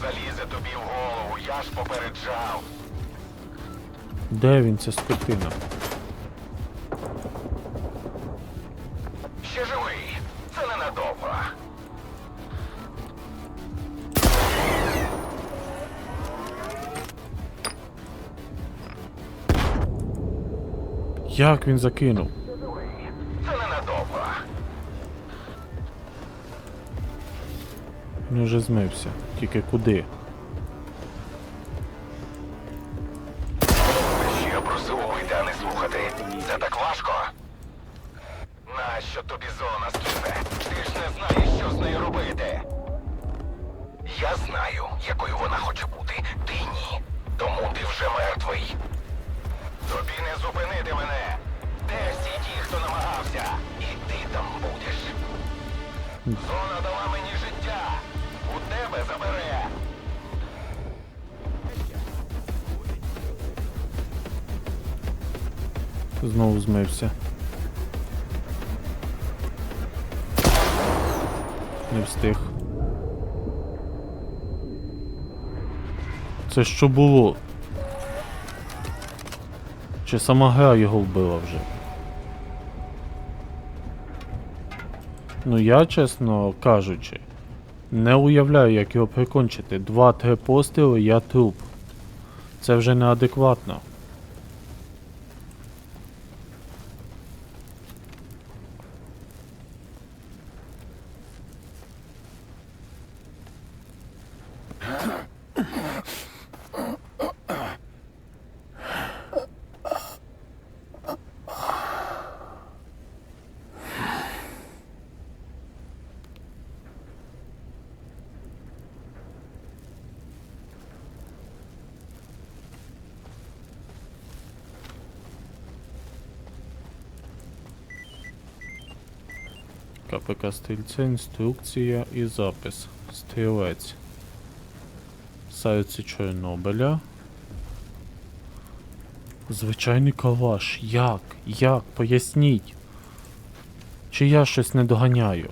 залізе тобі в голову, я ж попереджав. Де він ця скотина? Ще живий. Це ненадовго. Як він закинув? Він уже змився. Тільки куди? Ще просив вийти, а не слухати. Це так важко. Нащо тобі зона, Скіфе? Ти ж не знаєш, що з нею робити. Я знаю, якою вона хоче бути. Ти ні. Тому ти вже мертвий. Тобі не зупинити мене. Де всі ті, хто намагався? І ти там будеш. Зона Знову змився. Не встиг. Це що було? Чи сама гра його вбила вже? Ну я, чесно кажучи, не уявляю, як його прикончити. Два-три постріли, я труп. Це вже неадекватно. КПК стрільця, інструкція і запис. Стрілець. Серце Чорнобиля. Звичайний калаш. Як? Як? Поясніть. Чи я щось не доганяю?